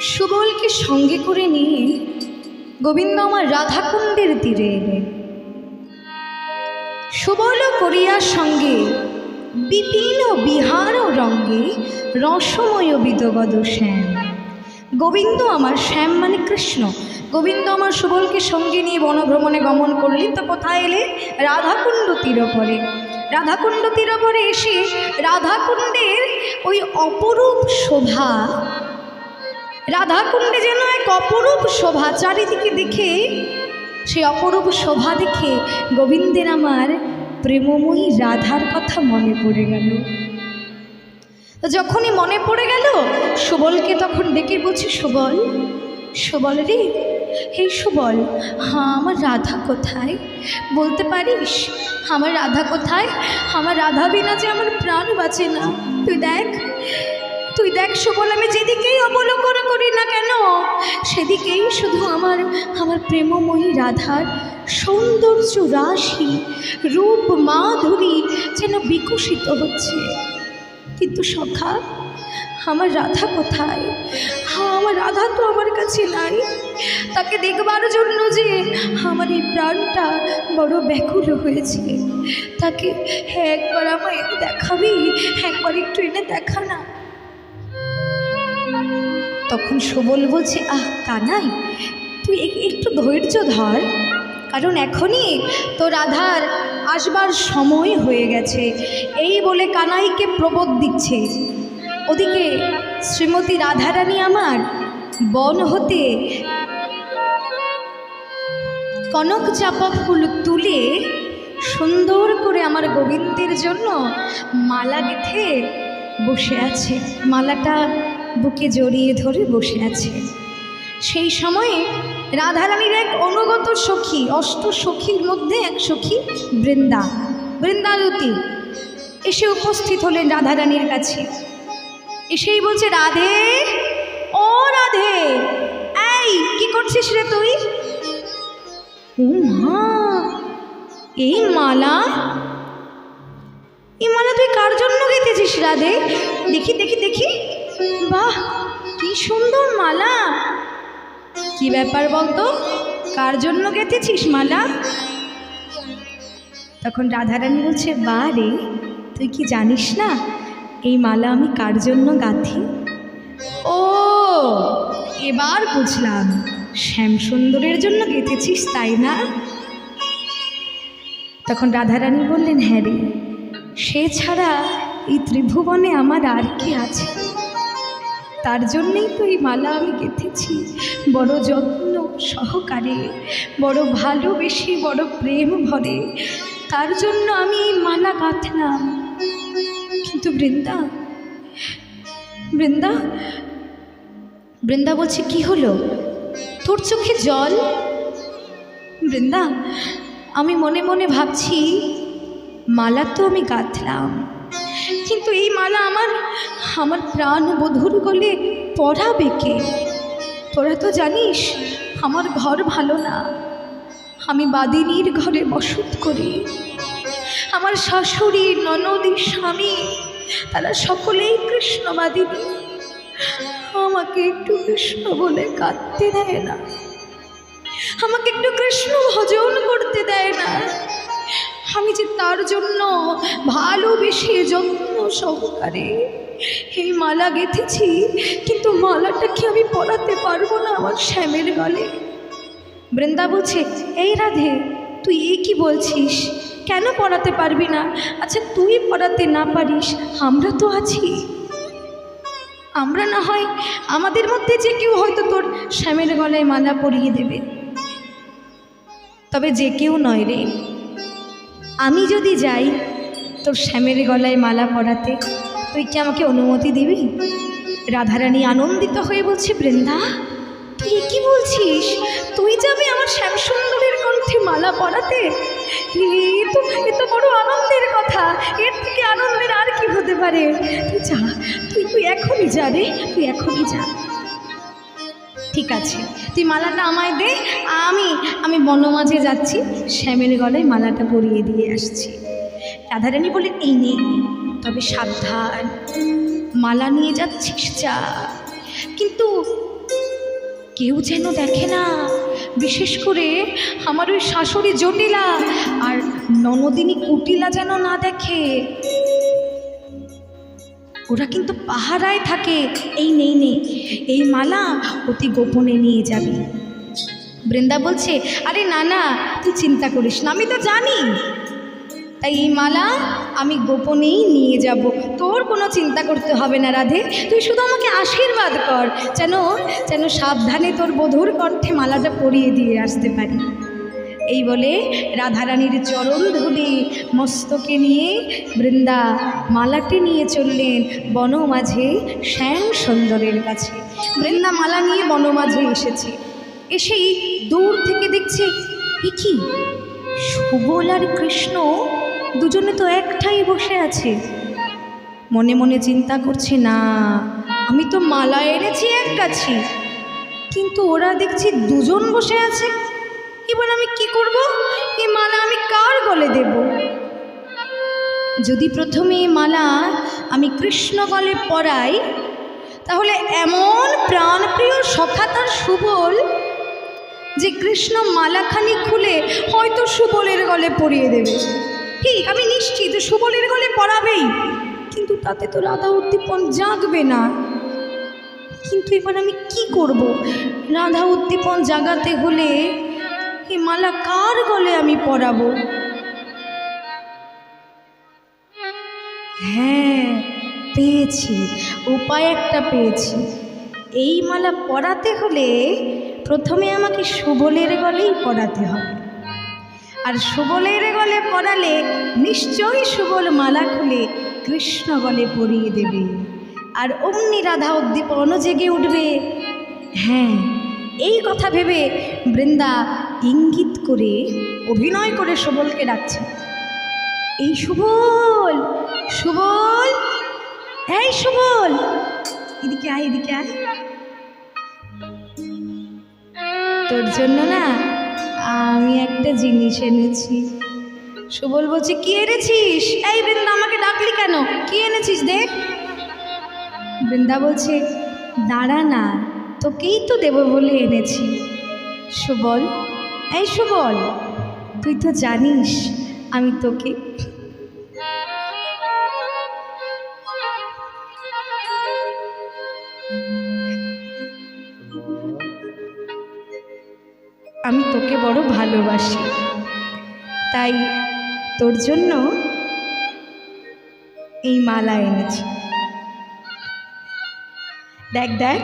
সুবলকে সঙ্গে করে নিয়ে গোবিন্দ আমার রাধাকুণ্ডের তীরে এলেন সুবল করিয়ার সঙ্গে বিপিন বিহার রঙ্গে রসময় বিদগদ শ্যাম। গোবিন্দ আমার শ্যাম মানে কৃষ্ণ। গোবিন্দ আমার সুবলকে সঙ্গে নিয়ে বনভ্রমণে গমন করলেন তো কোথায় এলে? রাধাকুণ্ড তীরপরে। রাধাকুণ্ড তীরপরে এসে রাধাকুণ্ডের ওই অপরূপ শোভা রাধাকুণ্ডে যেন এক অপরূপ শোভা চারিদিকে দেখে, সেই অপরূপ শোভা দেখে গোবিন্দের আমার প্রেমময়ী রাধার কথা মনে পড়ে গেল। তো যখনই মনে পড়ে গেল, সুবলকে তখন ডেকে বলছি, সুবল সুবল রে, হে সুবল হ্যাঁ আমার রাধা কোথায়? বলতে পারিস? আমার রাধা কোথায়? আমার রাধা বিনা যে আমার প্রাণ বাঁচে না। তুই দেখ তুই দেখ সুবল, আমি যেদিকেই অবলোকন করি না কেন? সেদিকেই শুধু আমার আমার প্রেমময়ী রাধার সৌন্দর্য রাশি, রূপ মাধুরী যেন বিকশিত হচ্ছে। কিন্তু সখা, আমার রাধা কোথায়? হ্যাঁ আমার রাধা তো আমার কাছে নাই। তাকে দেখবার জন্য যে আমার এই প্রাণটা বড় ব্যাকুল হয়েছে। তাকে হ্যাঁ একবার আমায় দেখাবি? একবার একটু এনে দেখা না। তখন সবল বলছে আহ, কানাই, তুই একটু ধৈর্য ধর। কারণ এখনই তো রাধার আসবার সময় হয়ে গেছে। এই বলে কানাইকে প্রবোধ দিচ্ছে। ওদিকে শ্রীমতী রাধারানী আমার বন হতে কনক চাপা ফুল তুলে সুন্দর করে আমার গোবিন্দের জন্য মালা গেঁথে বসে আছে। মালাটা বুকে জড়িয়ে ধরে বসে আছে। সেই সময়ে রাধারানীর এক অনুগত সখী, অষ্ট সখীর মধ্যে এক সখী, বৃন্দা বৃন্দাবতী এসে উপস্থিত হলেন রাধারানীর কাছে। এসেই বলছে, রাধে, ও রাধে, এই, কি করছিস রে তুই? এই মালা? এই মালা তুই কার জন্য গেঁথেছিস রাধে? দেখি দেখি দেখি। বাহ, কি সুন্দর মালা। কি ব্যাপার বলতো, কার জন্য গেঁথেছিস মালা? তখন রাধারানী বলছে, বা রে, তুই কি জানিস না, এই মালা আমি কার জন্য গাঁথি? ও, এবার বুঝলাম, শ্যামসুন্দরের জন্য গেঁথেছিস, তাই না? তখন রাধারানী বললেন হ্যাঁ রে, সে ছাড়া এই ত্রিভুবনে আমার আর কি আছে? তার জন্যেই তো এই মালা আমি গেঁথেছি। বড় যত্ন সহকারে, বড় ভালোবেসে, বড় প্রেম ভরে। তার জন্য আমি এই মালা গাঁথলাম। কিন্তু বৃন্দা বৃন্দা বৃন্দা বলছে, কি হলো? তোর চোখে জল? বৃন্দা, আমি মনে মনে ভাবছি, মালা তো আমি গাঁথলাম। কিন্তু এই মালা আমার আমার প্রাণ বধুর গলে পড়াবে কে? তোরা তো জানিস, আমার ঘর ভালো না। আমি বাদিনীর ঘরে বসত করি। আমার শাশুড়ি, ননদী, স্বামী, তারা সকলেই কৃষ্ণবাদিনী আমাকে একটু কৃষ্ণ বলে কাঁদতে দেয় না। আমাকে একটু কৃষ্ণ ভজন করতে দেয় না। আমি যে তার জন্য ভালোবেসে যত্ন সহকারে এই মালা গেঁথেছি, কিন্তু মালাটা কি আমি পরাতে পারব না আমার শ্যামের গলে? বৃন্দা বলছে, এই রাধে, তুই এ কি বলছিস? কেন পড়াতে পারবি না? আচ্ছা তুই পড়াতে না পারিস, আমরা তো আছি। আমরা না হয় আমাদের মধ্যে যে কেউ হয়তো তোর শ্যামের গলায় মালা পরিয়ে দেবে। তবে যে কেউ নয় রে। আমি যদি যাই, তোর শ্যামের গলায় মালা পরাতে, তুই কি আমাকে অনুমতি দিবি? রাধারানী আনন্দিত হয়ে বলছে, বৃন্দা, তুই কি বলছিস? তুই যাবি আমার শ্যামসুন্দরের কণ্ঠে মালা পরাতে? এ তো এ তো বড় আনন্দের কথা। এর থেকে আনন্দের আর কি হতে পারে? তুই যা, তুই তুই এখনই যা রে, তুই এখনই যা। ঠিক আছে। তুই মালাটা আমায় দে, আমি আমি বনমাঝে যাচ্ছি, শ্যামের গলায় মালাটা পরিয়ে দিয়ে আসছি। রাধারানী বলে এই নেই তবে সাবধান, মালা নিয়ে যাচ্ছিস যা। কিন্তু কেউ যেন দেখে না, বিশেষ করে আমার ওই শাশুড়ি জটিলা, আর ননদিনী কুটিলা যেন না দেখে। ওরা কিন্তু পাহারায় থাকে। এই নেই নেই। এই মালা অতি গোপনে নিয়ে যাবি। বৃন্দা বলছে, আরে না না, তুই চিন্তা করিস না, আমি তো জানি। তাই এই মালা আমি গোপনেই নিয়ে যাব। তোর কোনো চিন্তা করতে হবে না, রাধে। তুই শুধু আমাকে আশীর্বাদ কর, যেন যেন সাবধানে তোর বধুর কণ্ঠে মালাটা পরিয়ে দিয়ে আসতে পারি। এই বলে রাধারানীর চরণ ধুলি মস্তকে নিয়ে বৃন্দা মালাটি নিয়ে চললেন বন মাঝে শ্যাম সুন্দরের কাছে। বৃন্দা মালা নিয়ে বন মাঝে এসেছে। এসেই দূর থেকে দেখছে, এ কি? সুবল আর কৃষ্ণ দুজনে তো একটাই বসে আছে। মনে মনে চিন্তা করছে, না, আমি তো মালা এনেছি এক কাছে কিন্তু ওরা দেখছি দুজন বসে আছে। এবার আমি কি করব? এই মালা আমি কার গলে দেব? যদি প্রথমে এই মালা আমি কৃষ্ণ গলে পরাই, তাহলে এমন প্রাণপ্রিয় সখা তার সুবল যে কৃষ্ণ মালাখানি খুলে হয়তো সুবলের গলে পরিয়ে দেবে। ঠিক আমি নিশ্চিত সুবলের গলে পরাবেই, কিন্তু তাতে তো রাধা উদ্দীপন জাগবে না। কিন্তু এবার আমি কি করব? রাধা উদ্দীপন জাগাতে হলে এই মালা কার গলে আমি পরাবো? হ্যাঁ পেয়েছি, উপায় একটা পেয়েছি। এই মালা পরাতে হলে প্রথমে আমাকে সুবলের গলেই পরাতে হবে। আর সুবলের গলে পরালে নিশ্চয়ই সুবল মালা খুলে কৃষ্ণ গলে পরিয়ে দেবে। আর অমনি রাধা উদ্দীপনও জেগে উঠবে। হ্যাঁ এই কথা ভেবে বৃন্দা ইঙ্গিত করে, অভিনয় করে সুবলকে ডাকছে। এই সুবল সুবল, এই সুবল। এদিকে আয় এদিকে আয়। তোর জন্য না আমি একটা জিনিস এনেছি। সুবল বলছে, কি এনেছিস? এই বৃন্দা, আমাকে ডাকলি কেন? কি এনেছিস দেখ বৃন্দা বলছে, দাঁড়া না, তোকেই তো দেব বলে এনেছি। সুবল এই সুবল, তুই তো জানিস আমি তোকে আমি তোকে বড় ভালোবাসি। তাই তোর জন্য এই মালা এনেছি। দেখ দেখ,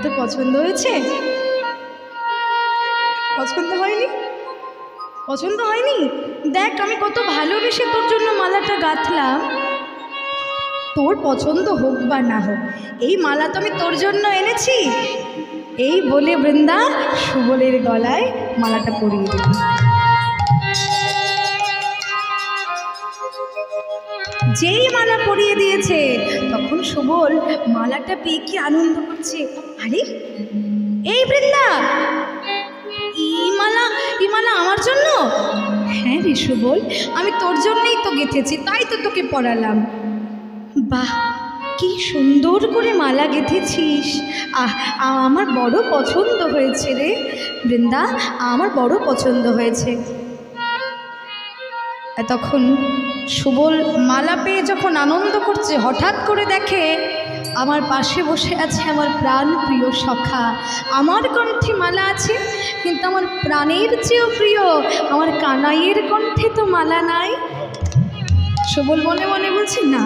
তোর পছন্দ হয়েছে? পছন্দ হয়নি? পছন্দ হয়নি? দেখ, আমি কত ভালোবেসে তোর জন্য মালাটা গাঁথলাম। তোর পছন্দ হোক বা না হোক, এই মালা তো আমি তোর জন্য এনেছি। এই বলে বৃন্দা সুবলের গলায় মালাটা পরিয়ে দিল। যেই মালা পরিয়ে দিয়েছে, তখন সুবল মালাটা পেয়ে কি আনন্দ করছে? আরে, এই বৃন্দা! মালা আমার জন্য? হ্যাঁ রে সুবল, আমি তোর জন্যই তো গেঁথেছি, তাই তো তোকে পড়ালাম বাহ, কি সুন্দর করে মালা গেঁথেছিস। আহ, আমার বড় পছন্দ হয়েছে রে। বৃন্দা, আমার বড় পছন্দ হয়েছে। তখন সুবল মালা পেয়ে যখন আনন্দ করছে, হঠাৎ করে দেখে আমার পাশে বসে আছে আমার প্রাণ প্রিয় সখা। আমার কণ্ঠে মালা আছে, কিন্তু আমার প্রাণের চেয়েও প্রিয়, আমার কানাইয়ের কণ্ঠে তো মালা নাই। সবল মনে মনে বলছি, না,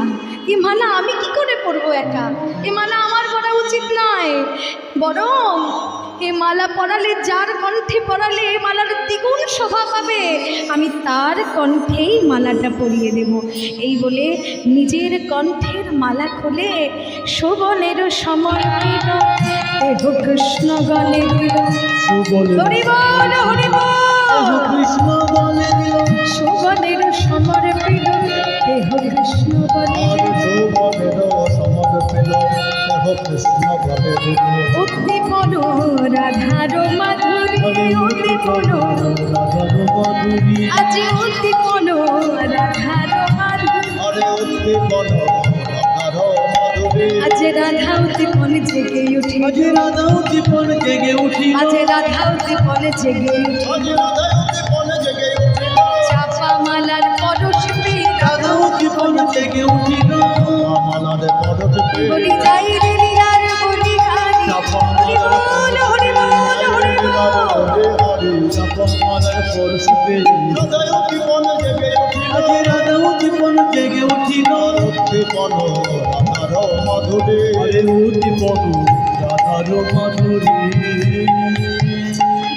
এ মালা আমি কি করে পরবো একা? এ মালা আমার পরা উচিত নয় বরং এ মালা পরালে যার কণ্ঠে পরালে এ মালার দ্বিগুণ শোভা পাবে আমি তার কণ্ঠেই মালাটা পরিয়ে দেব। এই বলে নিজের কণ্ঠের মালা খুলে শোভনের কৃষ্ণ গলে দিল কৃষ্ণ বলে দিল শোভনের সমর্পিত দেহ কৃষ্ণ গলে আর যৌবনের সমর্পিল দেহ কৃষ্ণ বলে দিল। উদ্দীপন রাধার মাধুরী মধুরী আজ উদ্দীপন রাধার আজ রাধা উদ্দীপন জেগে উঠি। আজ রাধা উদ্দীপন জেগে উঠি। আজ রাধা উদ্দীপন জেগে উঠি। উদ্দীপন রাধার মাধুরী। উদ্দীপন রাধার মাধুরী।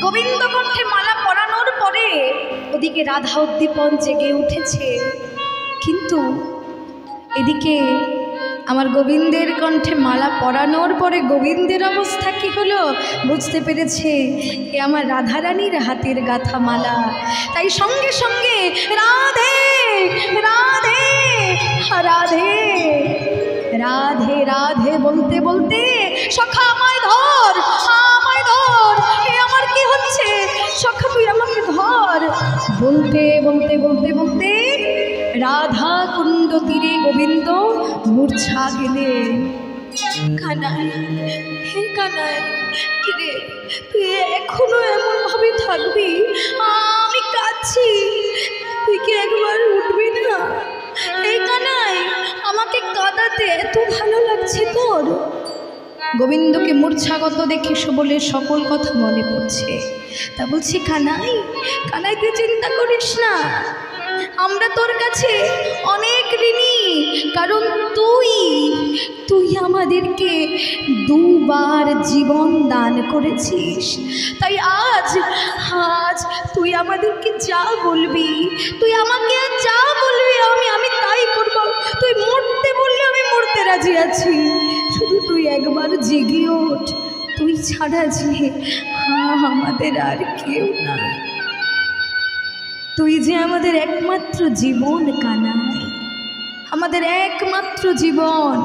গোবিন্দ কণ্ঠে মালা পরানোর পরে ওদিকে রাধা উদ্দীপন জেগে উঠেছে। কিন্তু এদিকে আমার গোবিন্দের কণ্ঠে মালা পরানোর পরে গোবিন্দের অবস্থা কী হলো? বুঝতে পেরেছে এ আমার রাধারানীর হাতের গাথা মালা তাই সঙ্গে সঙ্গে রাধে রাধে রাধে রাধে রাধে বলতে বলতে সখা আমায় ধর আমায় ধর, এ আমার কি হচ্ছে? সখা তুই আমাকে ধর। বলতে বলতে বলতে বলতে রাধা কুণ্ড তীরে গোবিন্দ মূর্ছা গেলেন কানাই, হে কানাই, কিরে, তুই এখনও এমন ভাবে থাকবি? আমি কাঁদছি। তুই কি একবার উঠবি না? এই কানাই, আমাকে কাঁদাতে এত ভালো লাগছে তোর। গোবিন্দকে মূর্ছাগত দেখে সবলের সকল কথা মনে পড়ছে। তা বলছি, কানাই কানাই তুই চিন্তা করিস না। আমরা তোর কাছে অনেক ঋণী। কারণ তুই তুই আমাদেরকে দুবার জীবন দান করেছিস। তাই আজ আজ তুই আমাদেরকে যা বলবি, তুই আমাকে যা বলবি আমি আমি তাই করব। তুই মরতে বললে আমি মরতে রাজি আছি। শুধু তুই একবার জেগে ওঠ। তুই ছাড়া যে হ্যাঁ আমাদের আর কেউ না তুই যে আমাদের একমাত্র জীবন কানাই আমাদের একমাত্র জীবন।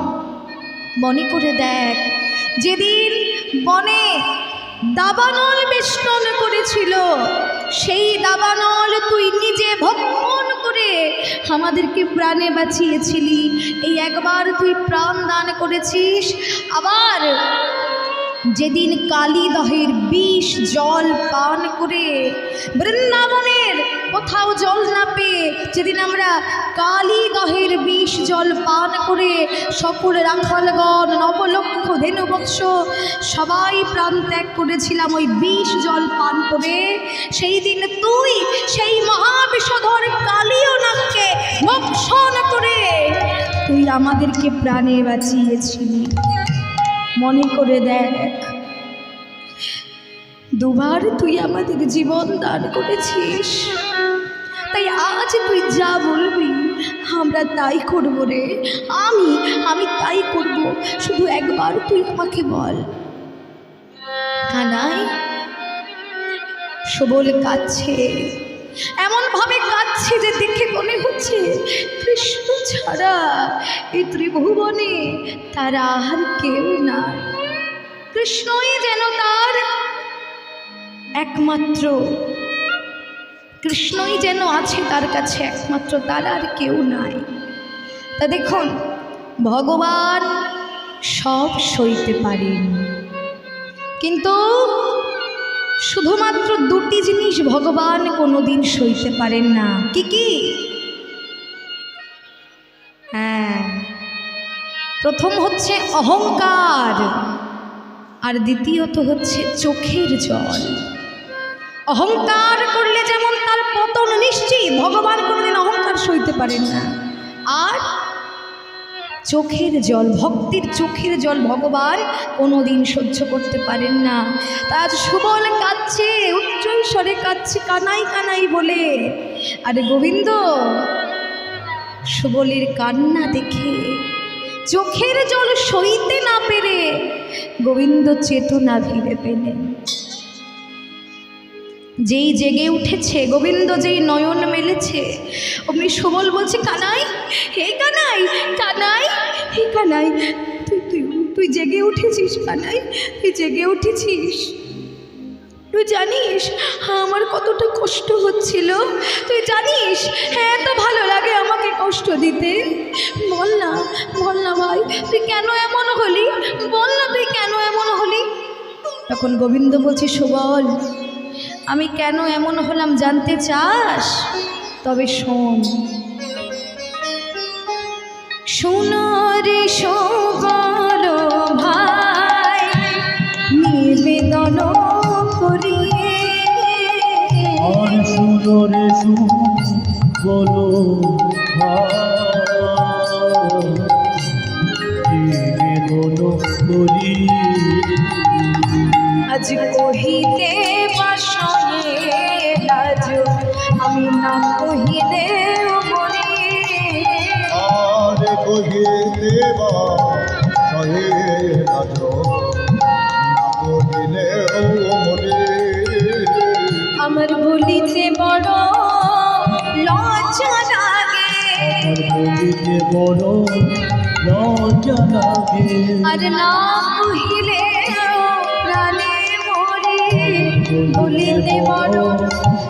মনে করে দেখ, যেদিন বনে দাবানল বেষ্টন করেছিল, সেই দাবানল তুই নিজে ভক্ষণ করে আমাদেরকে প্রাণে বাঁচিয়েছিলি। এই একবার তুই প্রাণ দান করেছিস, আবার যেদিন কালীদহের বিষ জল পান করে বৃন্দাবনের কোথাও জল না পেয়ে যেদিন আমরা কালীদহের বিষ জল পান করে সকল রাখালগণ, নবলক্ষ, ধেনুবৎস সবাই প্রাণ ত্যাগ করেছিলাম ওই বিষ জল পান করে, সেই দিন তুই সেই মহাবিষধর কালীয় নামকে ভক্ষণ করে তুই আমাদেরকে প্রাণে বাঁচিয়েছিলি। মনে করে দেখ। দুবার তুই আমাদের জীবন দান করেছিস। তাই আজ তুই যা বলবি, আমরা তাই করব রে। আমি আমি তাই করব, শুধু একবার তুই আমাকে বল। কানাই সবল কাচ্ছে এমন ভাবে কাচ্ছে যে দেখে মনে হচ্ছে কৃষ্ণ ছাড়া এই ত্রিভুবনে তার আর কেউ নাই। কৃষ্ণই যেন তার একমাত্র। কৃষ্ণই যেন আছে তার কাছে একমাত্র, তার আর কেউ নাই। তা দেখুন, ভগবান সব সইতে পারেন। কিন্তু শুধুমাত্র দুটি জিনিস ভগবান কোনোদিন সইতে পারেন না। কি কি? হ্যাঁ। প্রথম হচ্ছে অহংকার, আর দ্বিতীয়ত হচ্ছে চোখের জল। অহংকার করলে যেমন তার পতন নিশ্চিত, ভগবান কোনোদিন অহংকার সইতে পারেন না। আর চোখের জল, ভক্তির চোখের জল ভগবান কোনোদিন সহ্য করতে পারেন না। তা সুবল কাঁদছে, উচ্চ স্বরে কাঁদছে, কানাই কানাই বলে। আরে গোবিন্দ, সুবলের কান্না দেখে চোখের জল সইতে না পেরে গোবিন্দ চেতনা ফিরে পেলেন। যেই জেগে উঠেছে, গোবিন্দ যেই নয়ন মেলেছে। অমনি সুবল বলছে, কানাই, হে কানাই কানাই, হে কানাই, তুই তুই তুই জেগে উঠেছিস কানাই, তুই জেগে উঠেছিস। তুই জানিস হ্যাঁ আমার কতটা কষ্ট হচ্ছিল। তুই জানিস হ্যাঁ এত ভালো লাগে আমাকে কষ্ট দিতে। বল না বল না ভাই, তুই কেন এমন হলি? বল না তুই কেন এমন হলি? তখন গোবিন্দ বলছি, সুবল আমি কেন এমন হলাম জানতে চাস? তবে শোন। শোনো রে ভাই নিবেদন করি বলো করি আজ কহিতে আমি না কহিলে আর কহে দেবা সহে রাজ। কহিলে আমার বলিতে বড় লজ্জা লাগে। বলিতে বড় লজ্জা লাগে। আর না কহিলে প্রাণে মরে। বলিতে বড়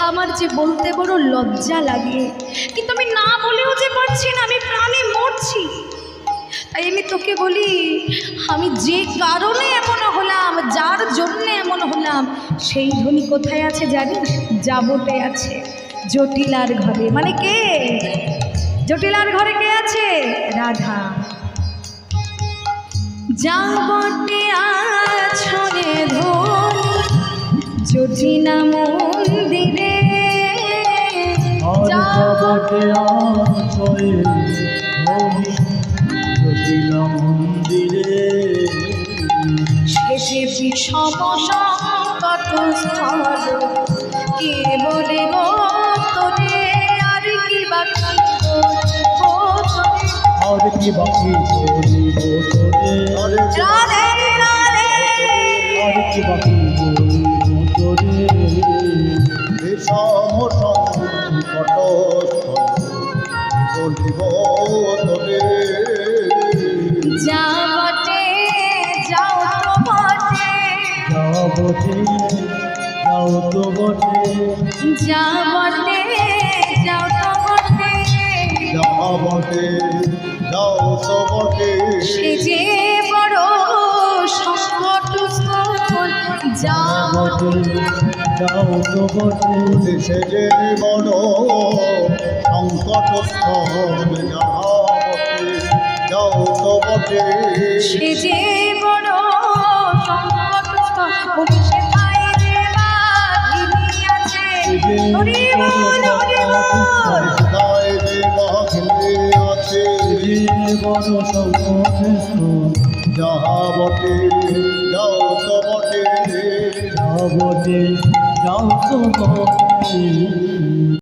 আমার যে বলতে বড় লজ্জা লাগে। কিন্তু আমি না বলেও যে পারছি না, আমি প্রাণে মরছি। তাই আমি তোকে বলি, আমি যে কারণে এমন হলাম, যার জন্যে এমন হলাম, সেই ধ্বনি কোথায় আছে জানিস? যাবটে আছে। জটিলার ঘরে। মানে কে? জটিলার ঘরে কে আছে? রাধা। যাবটে আছনে ধন জটিনা মন্দিরে জগতে মহি জটিলা মন্দিরে শেষে বিষম সংকট স্থল কে বলে তোরে আর কি বাকি আর কি বাকি বলিব তোরে রাধে রাধে আর কি বাকি বটে যাও তো বটে যাও বটে যাও তো বটে যা বটে যাও তো বটে যাও বটে যাও তো বটে সে যে যাও তো বটে সে যে বড় সংকট স্থল যাও তো বটে সে যে বড় সংকট স্থল বলি সে ঠাই যে বাঘিনী আছে হরি বল হরি বল সদায় যে বাঘিনী আছে বড় সংকট যাহা বটে। বটে যাও বটে যাও তো বটে